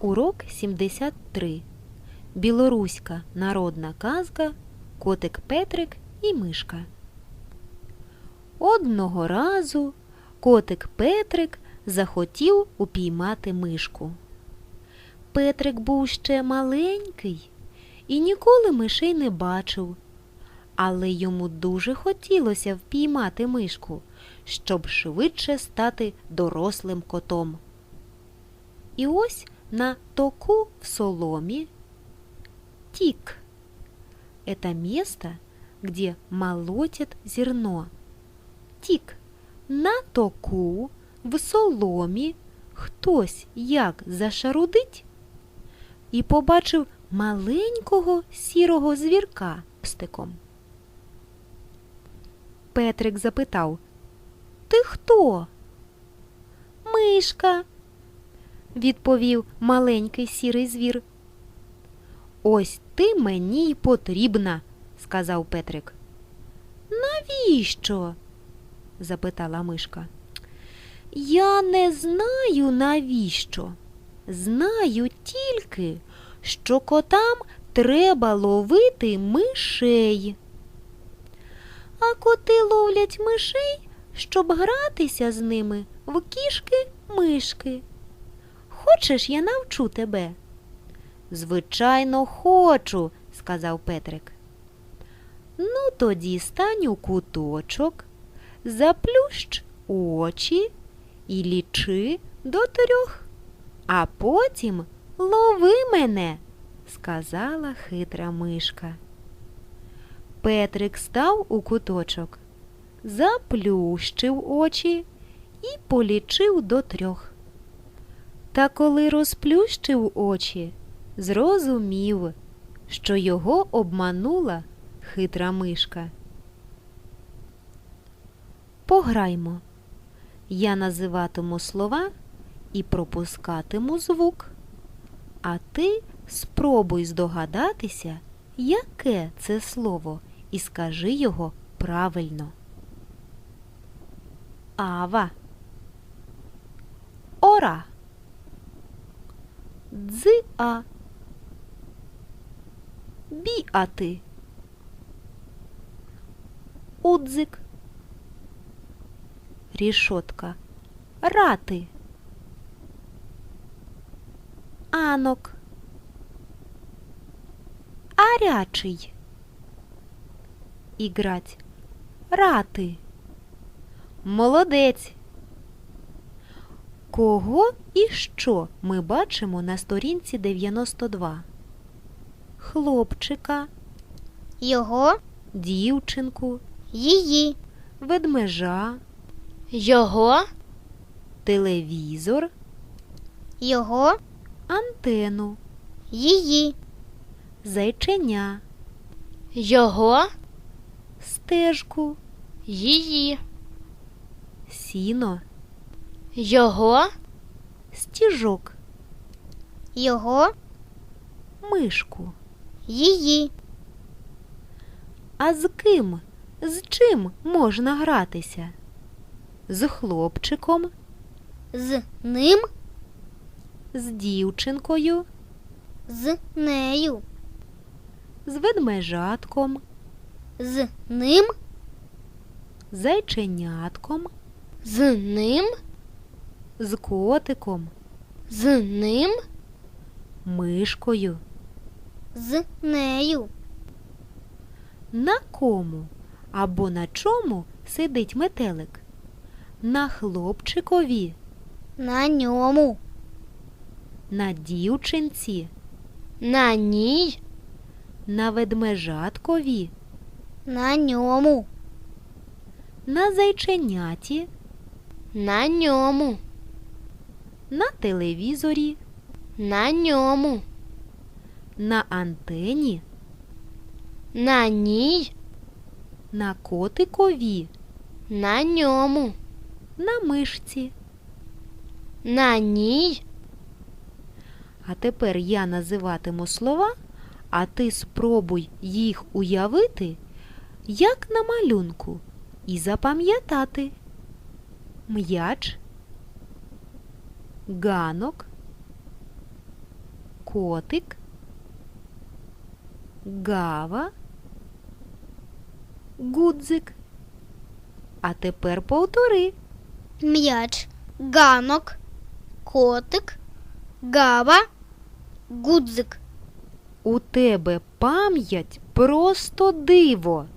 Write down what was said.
Урок 73. Білоруська народна казка Котик Петрик і мишка. Одного разу котик Петрик захотів упіймати мишку. Петрик був ще маленький і ніколи мишей не бачив, але йому дуже хотілося впіймати мишку, щоб швидше стати дорослим котом. І ось на току в соломе тик. Это место, где молотят зерно. Тік. На току в соломі хтось як зашарудить і побачив маленького сірого звірка пстиком. Петрик запитав Ти хто? Мишка, відповів маленький сірий звір. Ось ти мені й потрібна, сказав Петрик. Навіщо? запитала мишка. Я не знаю навіщо. Знаю тільки, що котам треба ловити мишей. А коти ловлять мишей, щоб гратися з ними в кішки-мишки. Хочеш, я навчу тебе? Звичайно, хочу, сказав Петрик. Ну, тоді стань у куточок, заплющ очі і лічи до трьох, а потім лови мене, сказала хитра мишка. Петрик став у куточок, заплющив очі і полічив до трьох. Та коли розплющив очі, зрозумів, що його обманула хитра мишка. Пограймо. Я називатиму слова і пропускатиму звук. А ти спробуй здогадатися, яке це слово, і скажи його правильно. Ава. Ора. Дзиа. Біати. Удзик. Рішотка. Рати. Анок. Арячий. Іграть. Рати. Молодець. Кого і що ми бачимо на сторінці 92? Хлопчика, Його, дівчинку, її, ведмежа, його, телевізор, його, антену, її, зайченя, його, стежку, її, сіно, його, стіжок, його, мишку. її, А з ким? З чим можна гратися? З хлопчиком, з ним, з дівчинкою, з нею, з ведмежатком, з ним, зайченятком, з ним, з котиком, з ним, мишкою. з нею, На кому або на чому сидить метелик? На хлопчикові, на ньому, на дівчинці, на ній, на ведмежаткові, на ньому, на зайченяті, на ньому, на телевізорі, на ньому, на антені, на ній, на котикові, на ньому, на мишці. на ній, А тепер я називатиму слова, а ти спробуй їх уявити, як на малюнку, і запам'ятати. М'яч, ганок, котик, гава, гудзик. А тепер повтори. М'яч, ганок, котик, гава, гудзик. У тебе пам'ять просто диво.